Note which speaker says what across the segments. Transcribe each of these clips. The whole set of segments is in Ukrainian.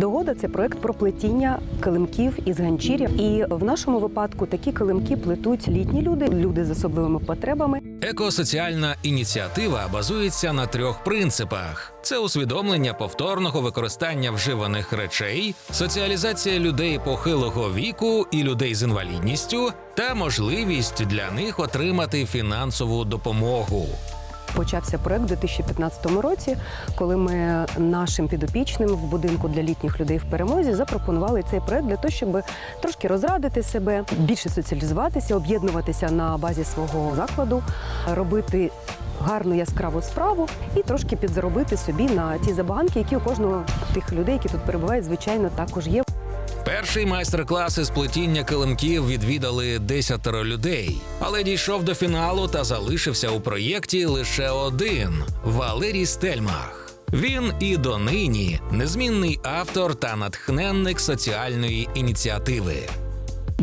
Speaker 1: Догода це проект про плетіння килимків із ганчірів. І в нашому випадку такі килимки плетуть літні люди, люди з особливими потребами.
Speaker 2: Екосоціальна ініціатива базується на трьох принципах: це усвідомлення повторного використання вживаних речей, соціалізація людей похилого віку і людей з інвалідністю, та можливість для них отримати фінансову допомогу.
Speaker 1: Почався проект у 2015 році, коли ми нашим підопічним в будинку для літніх людей в перемозі запропонували цей проект для того, щоб трошки розрадити себе, більше соціалізуватися, об'єднуватися на базі свого закладу, робити гарну яскраву справу і трошки підзаробити собі на ті забаганки, які у кожного тих людей, які тут перебувають, звичайно, також є.
Speaker 2: Перший майстер-клас із плетіння килимків відвідали десятеро людей, але дійшов до фіналу та залишився у проєкті лише один Валерій Стельмах. Він і донині незмінний автор та натхненник соціальної ініціативи.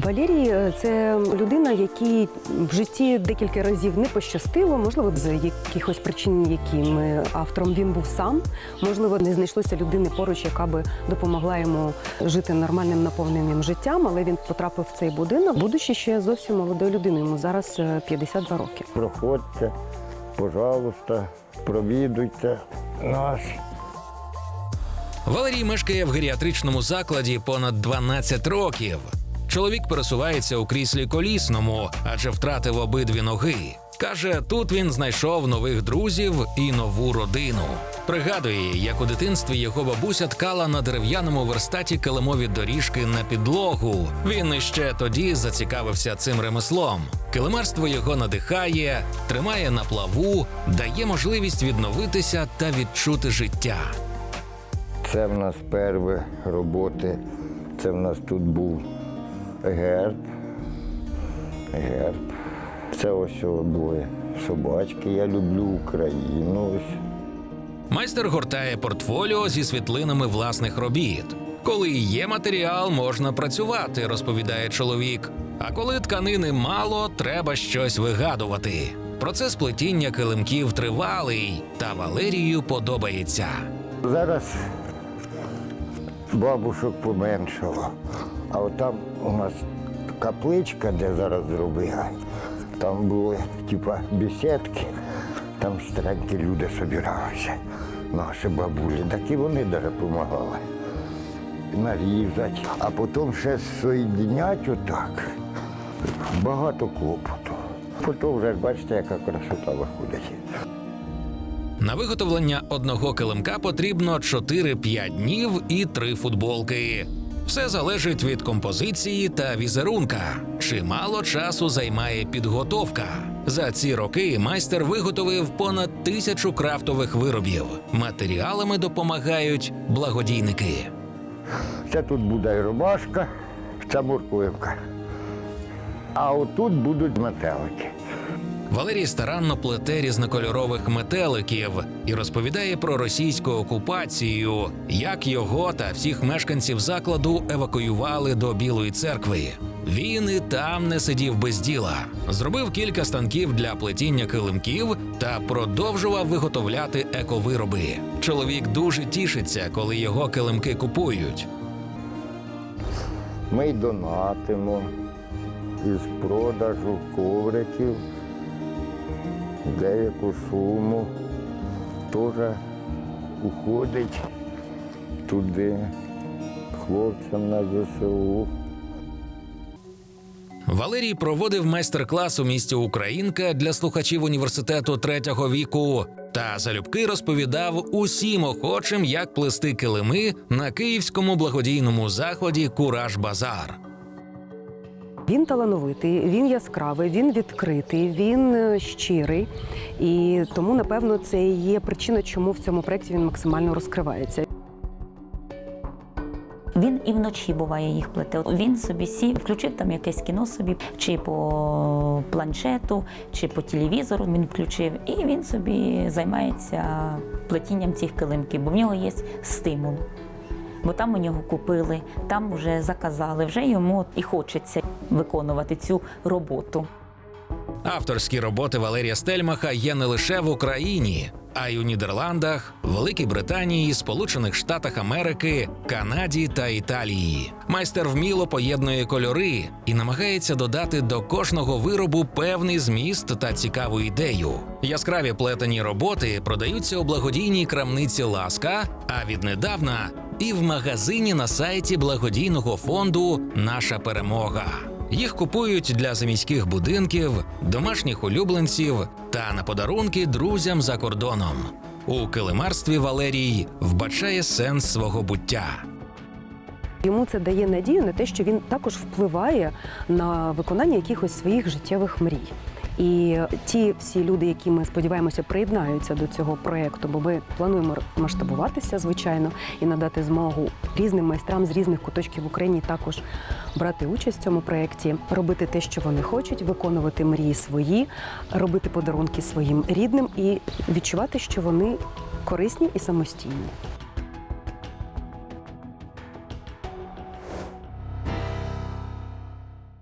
Speaker 1: Валерій е, це людина, якій в житті декілька разів не пощастило, можливо, з якихось причин, якими автором він був сам. Можливо, не знайшлося людини поруч, яка би допомогла йому жити нормальним наповненим життям, але він потрапив в цей будинок, будучи ще зовсім молодою людиною. Йому зараз е, 52 роки.
Speaker 3: Проходьте, пожалуйста, провідуйте нас.
Speaker 2: Валерій мешкає в геріатричному закладі понад 12 років. Чоловік пересувається у кріслі колісному, адже втратив обидві ноги. Каже, тут він знайшов нових друзів і нову родину. Пригадує, як у дитинстві його бабуся ткала на дерев'яному верстаті килимові доріжки на підлогу. Він іще тоді зацікавився цим ремеслом. Килимарство його надихає, тримає на плаву, дає можливість відновитися та відчути життя.
Speaker 3: Це в нас перві роботи. Це в нас тут був герб. Герб. Це ось двоє собачки. Я люблю Україну. Ось.
Speaker 2: Майстер гортає портфоліо зі світлинами власних робіт. Коли є матеріал, можна працювати, розповідає чоловік. А коли тканини мало, треба щось вигадувати. Процес плетіння килимків тривалий, та Валерію подобається.
Speaker 3: Зараз бабушок поменшало. А от там у нас капличка, де зараз зробили, там були типа бесідки, там старенькі люди собиралися, наші бабулі. Так і вони навіть допомагали. Нарізати, а потім ще соєдінять отак. Багато клопоту. Потім вже бачите, яка красота виходить.
Speaker 2: На виготовлення одного килимка потрібно 4-5 днів і 3 футболки. Все залежить від композиції та візерунка. Чимало часу займає підготовка. За ці роки майстер виготовив понад тисячу крафтових виробів. Матеріалами допомагають благодійники.
Speaker 3: Це тут буде і ромашка, це морквинка. А отут будуть метелики.
Speaker 2: Валерій старанно плете різнокольорових метеликів і розповідає про російську окупацію, як його та всіх мешканців закладу евакуювали до Білої церкви. Він і там не сидів без діла. Зробив кілька станків для плетіння килимків та продовжував виготовляти ековироби. Чоловік дуже тішиться, коли його килимки купують.
Speaker 3: Ми донатимо із продажу ковриків деяку суму теж уходить туди хлопцям на ЗСУ.
Speaker 2: Валерій проводив майстер-клас у місті Українка для слухачів університету третього віку та залюбки розповідав усім охочим, як плести килими на київському благодійному заході Кураж Базар.
Speaker 1: Він талановитий, він яскравий, він відкритий, він е, щирий. І тому, напевно, це і є причина, чому в цьому проєкті він максимально розкривається.
Speaker 4: Він і вночі буває їх плете. Він собі сів, включив там якесь кіно собі, чи по планшету, чи по телевізору він включив, і він собі займається плетінням цих килимків, бо в нього є стимул. Бо там у нього купили, там вже заказали, вже йому і хочеться виконувати цю роботу.
Speaker 2: Авторські роботи Валерія Стельмаха є не лише в Україні, а й у Нідерландах, Великій Британії, Сполучених Штатах Америки, Канаді та Італії. Майстер вміло поєднує кольори і намагається додати до кожного виробу певний зміст та цікаву ідею. Яскраві плетені роботи продаються у благодійній крамниці Ласка, а віднедавна і в магазині на сайті благодійного фонду Наша перемога. Їх купують для заміських будинків, домашніх улюбленців та на подарунки друзям за кордоном. У килимарстві Валерій вбачає сенс свого буття.
Speaker 1: Йому це дає надію на те, що він також впливає на виконання якихось своїх життєвих мрій. І ті всі люди, які ми сподіваємося, приєднаються до цього проєкту, бо ми плануємо масштабуватися, звичайно, і надати змогу різним майстрам з різних куточків України також брати участь в цьому проєкті, робити те, що вони хочуть, виконувати мрії свої, робити подарунки своїм рідним і відчувати, що вони корисні і самостійні.